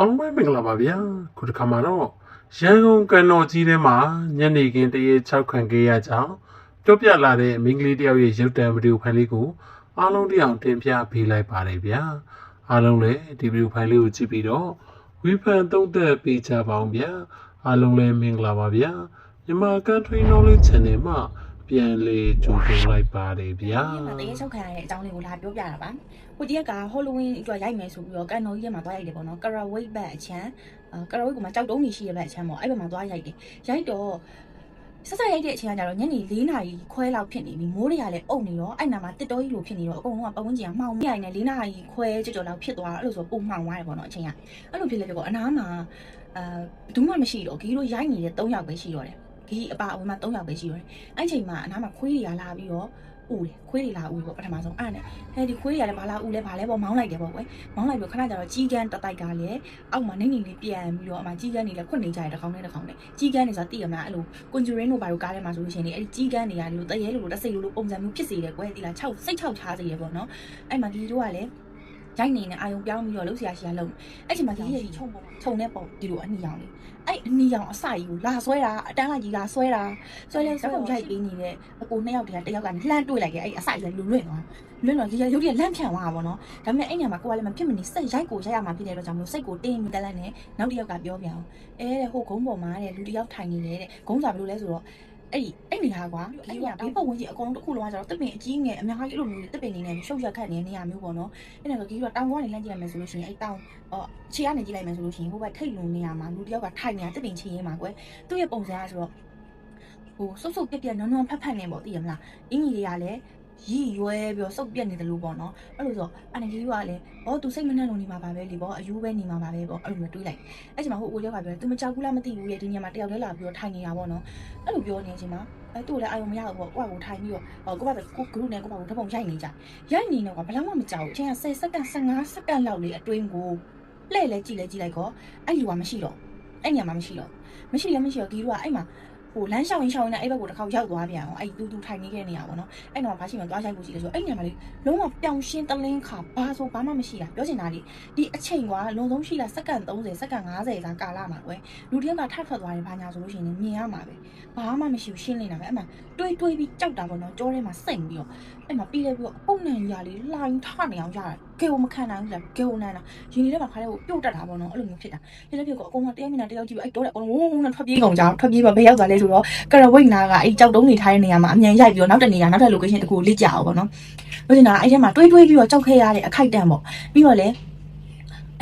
အောင်လုံးပဲမင်္ဂလာပါဗျာခုတစ်ခါမှာတော့ရန်ကုန်ကန်တော်ကြီးထဲမှာညနေခင်းတရေ6ခံခဲ့ရကြောင်းပြောပြလာတဲ့မိန်းကလေးတယောက်ရဲ့ရုပ်တံဗီဒီယိုဖိုင်လေးကိုအားလုံးတစ်အောင်တင်ပြပေးလိုက်ပါတယ်ဗျာအားလုံးလည်းဒီဗီဒီယိုဖိုင်လေးကိုကြည့်ပြီးတော့ဝေဖန်သုံးသပ်ပေးကြပါအောင်ဗျာအားလုံးလည်းမင်္ဂလာပါဗျာမြန်မာ Country Knowledge Channel မှာ ပြန်လေကြိုဆိုလိုက်ပါတယ်ဗျာဒီမှာတရေချောက်ခံရတဲ့အကြောင်းလေးကိုလာပြောပြတာပါဟိုတရက်ကဟောလိုဝင်းအတွက်ရိုက်မယ်ဆိုပြီးတော့ကန်တော်ကြီးထဲမှာသွားရိုက်တယ်ပေါ့နော်ကရာဝိတ်ဘက်အချမ်းကရာဝိတ်ကမှကြောက်တုံးနေရှိရဘက်အချမ်းပေါ့အဲ့ဘက်မှာသွားရိုက်တယ်ရိုက်တော့ဆက်ဆက်ရိုက်တဲ့အချိန်ကကြတော့ညနေ၄နာရီခွဲလောက်ဖြစ်နေပြီမိုးတွေကလည်းအုပ်နေတော့အဲ့နာမှာတစ်တော်ကြီးလိုဖြစ်နေတော့အကုန်လုံးကပတ်ဝန်းကျင်ကမှောင်မြိုင်နေ၄နာရီခွဲကြော်ကြော်လောက်ဖြစ်သွားတော့အဲ့လိုဆိုပုံမှောင်သွားတယ်ပေါ့နော်အချိန်ကအဲ့လိုဖြစ်လေပြပေါ့အနားမှာအာဘယ်သူမှမရှိတော့ဂီတို့ရိုက်နေတဲ့၃ယောက်ပဲရှိတော့တယ် ဂီအပါအဝင်မှာ၃ယောက်ပဲရှိတော့တယ်အဲ့ချိန်မှာအနားမှာခွေးတွေကလာပြီးတော့ဥတယ်ခွေးတွေလာဥပေါ့ပထမဆုံးအဲ့ဒါနဲ့ဟဲ့ဒီခွေးတွေကလည်းဘာလာဥလဲဘာလဲပေါ့မောင်းလိုက်တယ်ပေါ့ကွယ်မောင်းလိုက်ပြီးခဏကျတော့ကြီးကန်းတတိုက်ကလည်းအောက်မှာနေနေလေးပြန်ပြီးတော့အမှကြီးကန်းတွေလည်းခွတ်နေကြတယ်တစ်ခေါင်းနဲ့တစ်ခေါင်းနဲ့ကြီးကန်းတွေဆိုတာသိရမလားအဲ့လိုကွန်ဂျူရင်းတို့ဘာလို့ကားထဲမှာဆိုလို့ရှိရင်လေအဲ့ဒီကြီးကန်းတွေကလေတရဲလိုလိုတဆိတ်လိုလိုပုံစံမျိုးဖြစ်စေတယ်ကွယ်ဒီလား6စိတ်6ချားစေတယ်ပေါ့နော်အဲ့မှာဒီတို့ကလည်း ရိုက်နေနေအာယုံပြောင်းပြီးတော့လှုပ်ရှားရှားလုံးအဲ့ချိန်မှာဒီရဲ့ကြီးခြုံပုံခြုံတဲ့ပုံဒီလိုအနီရောင်လေးအဲ့အနီရောင်အစကြီးကိုလာဆွဲတာအတန်းလိုက်ကြီးလာဆွဲတာဆွဲလဲဆွဲတော့ရိုက်ပေးနေတဲ့အကိုနှစ်ယောက်တည်းကတယောက်ကလှမ်းတွေ့လိုက်ခဲ့အဲ့အစကြီးလည်းလူလွင့်သွားလွင့်တော့ဒီရုပ်ကြီးလန့်ဖြန့်သွားတာပေါ့နော်ဒါပေမဲ့အဲ့ညမှာကိုကလည်းမဖြစ်မနေစိတ်ရိုက်ကိုရိုက်ရမှာဖြစ်တဲ့အတွက်ကြောင့်မလို့စိတ်ကိုတင်းပြီးတက်လက်နဲ့နောက်တစ်ယောက်ကပြောပြအောင်အဲတဲ့ဟိုဂုံးပေါ်မှာတဲ့လူတစ်ယောက်ထိုင်နေတယ်တဲ့ဂုံးစာဘယ်လိုလဲဆိုတော့ အဲ့ဒီအဲ့နေဟာကွာဒီကဘေးပတ်ဝန်းကျင်အကုန်လုံးတစ်ခုလုံးကကျတော့တစ်ပင်အကြီးငယ်အများကြီးအဲ့လိုမျိုးတစ်ပင်နေနဲ့ရှုပ်ရက်ခတ်နေတဲ့နေရာမျိုးပေါ့နော်အဲ့ဒါဆိုဒီကတောင်ကနေလန့်ကြည့်ရမယ်ဆိုလို့ရှိရင်အဲ့တောင်အော်ခြေကနေကြည့်လိုက်မယ်ဆိုလို့ရှိရင်ဟိုဘက်ထိတ်လုံနေရာမှာလူတစ်ယောက်ကထိုင်နေတာတစ်ပင်ချင်းရင်းမှာကွယ်သူ့ရဲ့ပုံစံကဆိုတော့ဟိုစုပ်စုပ်ပြက်ပြက်နွမ်းနွမ်းဖက်ဖက်နေပေါ့သိရမလားအင်ကြီးတွေကလည်း ရီရွယ်ပြီးတော့စုပ်ပြက်နေတယ်လို့ပေါ့နော်အဲ့လိုဆိုအနေကြီးကလည်းဩသူစိတ်မနှံ့လို့နေမှာပါပဲလေပေါ့အယူပဲနေမှာပါပဲပေါ့အဲ့လိုမျိုးတွေးလိုက်အဲ့ချိန်မှာဟိုအိုယောက်ကပြောတယ် तू မကြောက်ဘူးလားမသိဘူးလေဒီညမှာတယောက်တည်းလာပြီးတော့ထိုင်နေတာပေါ့နော်အဲ့လိုပြောနေချိန်မှာအဲသူ့လည်းအာရုံမရဘူးပေါ့ကိုယ့်ကိုထိုင်ပြီးတော့ဟောကိုယ့်ဘာကို group နဲ့ကိုယ့်ဘာကိုဓပုံရိုက်နေကြရိုက်နေတော့ကဘယ်တော့မှမကြောက်ဘူးအချိန်က10စက္ကန့်15စက္ကန့်လောက်လေးအတွင်းကိုလှည့်လဲကြည့်လဲကြည့်လိုက်တော့အဲ့လူကမရှိတော့အဲ့ညမှာမရှိတော့မရှိလဲမရှိတော့ဒီလူကအဲ့မှာ ဟိုလမ်းလျှောက်ရင်လျှောက်ရင်လည်းအဲ့ဘက်ကိုတစ်ခေါက်ရောက်သွားပြန်အောင်အဲ့တူတူထိုင်နေခဲ့နေရပါတော့အဲ့တော့ဘာရှိမှသွားဆိုင်ဖို့ရှိတယ်ဆိုအဲ့ညမှာလေလုံးဝပြောင်ရှင်းတလင်းခါဘာဆိုဘာမှမရှိတာပြောချင်တာလေဒီအချိန်ကလုံဆုံးရှိလားစက္ကန့်30စက္ကန့်50သာကာလမှာကွယ်လူတစ်ယောက်ကထပ်ထွက်သွားတယ်ဘာညာဆိုလို့ရှိရင်မြင်ရမှာပဲဘာမှမရှိဘူးရှင်းနေတာပဲအဲ့မှာတွေးတွေးပြီးကြောက်တာပေါ့နော်ကြောထဲမှာစိတ်ပြီးတော့အဲ့မှာပြီးလဲပြီးတော့အပုတ်နံရလေးလိုင်းထနေအောင်ရတယ် ကဲကိုမခံနိုင်ဘူးလားကဲကိုနန်းတာရင်လေးထဲမှာခါလေးကိုပြုတ်တက်တာပေါ့နော်အဲ့လိုမျိုးဖြစ်တာဒီလက်ပြကအကုန်လုံးတရားမျက်နှာတရားကြည့်ပြီးအဲ့တော့အကုန်လုံးဝုန်းဝုန်းနဲ့ထွက်ပြေးကုန်ကြအောင်ထွက်ပြေးပါဘယ်ရောက်သွားလဲဆိုတော့ကရဝိတ်နာကအဲ့ကြောက်တုံးနေထားတဲ့နေရာမှာအမြန်ရိုက်ပြီးတော့နောက်တစ်နေရာနောက်တစ် location တစ်ခုကိုလစ်ကြအောင်ပေါ့နော်ပြောချင်တာအဲ့ထဲမှာတွေးတွေးပြီးတော့ကြောက်ခဲ့ရတဲ့အခိုက်အတန့်ပေါ့ပြီးတော့လေ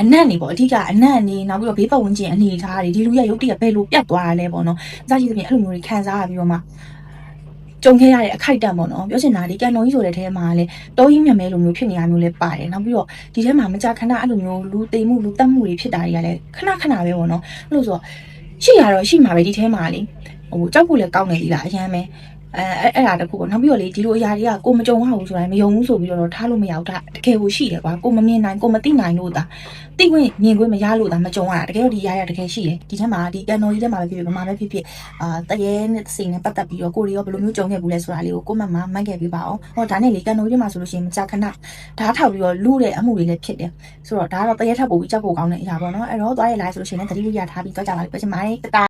အနက်နေပေါ့အဓိကအနက်နေနောက်ပြီးတော့ဘေးပတ်ဝန်းကျင်အနေအထားတွေဒီလူရဲ့ရုပ်တရက်ဘယ်လိုပြတ်သွားတာလဲပေါ့နော်အစားရှိသဖြင့်အဲ့လိုမျိုးတွေခံစားရပြီးတော့မှ ကြုံခဲ့ရတဲ့အခိုက်အတန့်ပေါ့နော်ပြောချင်တာဒီကန်တော်ကြီးဆိုတဲ့ထဲမှာလေတောကြီးမြတ်မဲလိုမျိုးဖြစ်နေတာမျိုးလည်းပါတယ်နောက်ပြီးတော့ဒီထဲမှာမကြာခဏအဲ့လိုမျိုးလူသိမ်မှုလူတက်မှုတွေဖြစ်တာတွေကလည်းခဏခဏပဲပေါ့နော်အဲ့လိုဆိုတော့ရှိရတော့ရှိမှာပဲဒီထဲမှာလေဟိုကြောက်ဖို့လည်းကောင်းနေပြီလားအရန်ပဲ အဲအဲ့အဲ့ဒါတခုပေါ့နောက်ပြီးတော့လေဒီလိုအရာတွေကကိုမကြုံရဘူးဆိုတာမယုံဘူးဆိုပြီးတော့ထားလို့မရဘူးဒါတကယ်ကိုရှိတယ်ကွာကိုမမြင်နိုင်ကိုမသိနိုင်လို့ဒါသိခွင့်မြင်ခွင့်မရလို့ဒါမကြုံရတာတကယ်တော့ဒီအရာရတကယ်ရှိတယ်ဒီထဲမှာဒီကန်တော်ကြီးထဲမှာပဲဖြစ်ဖြစ်ဗမာပဲဖြစ်ဖြစ်အာတရေနဲ့စိန်နဲ့ပတ်သက်ပြီးတော့ကိုရီရောဘယ်လိုမျိုးကြုံခဲ့ဘူးလဲဆိုတာလေးကိုကိုမမမှတ်ခဲ့ပြီးပါအောင်ဟောဒါနဲ့လေကန်တော်ကြီးထဲမှာဆိုလို့ရှိရင်မကြာခဏဓာတ်ထောက်ပြီးတော့လူတဲ့အမှုတွေလည်းဖြစ်တယ်ဆိုတော့ဒါကတော့တရေထပ်ပို့ပြီးကြောက်ဖို့ကောင်းတဲ့အရာပေါ့နော်အဲ့တော့သွားရလိုက်ဆိုလို့ရှိရင်လည်းတတိယရထားပြီးတော့ကြပါလိမ့်ပြချင်ပါတယ်တတာ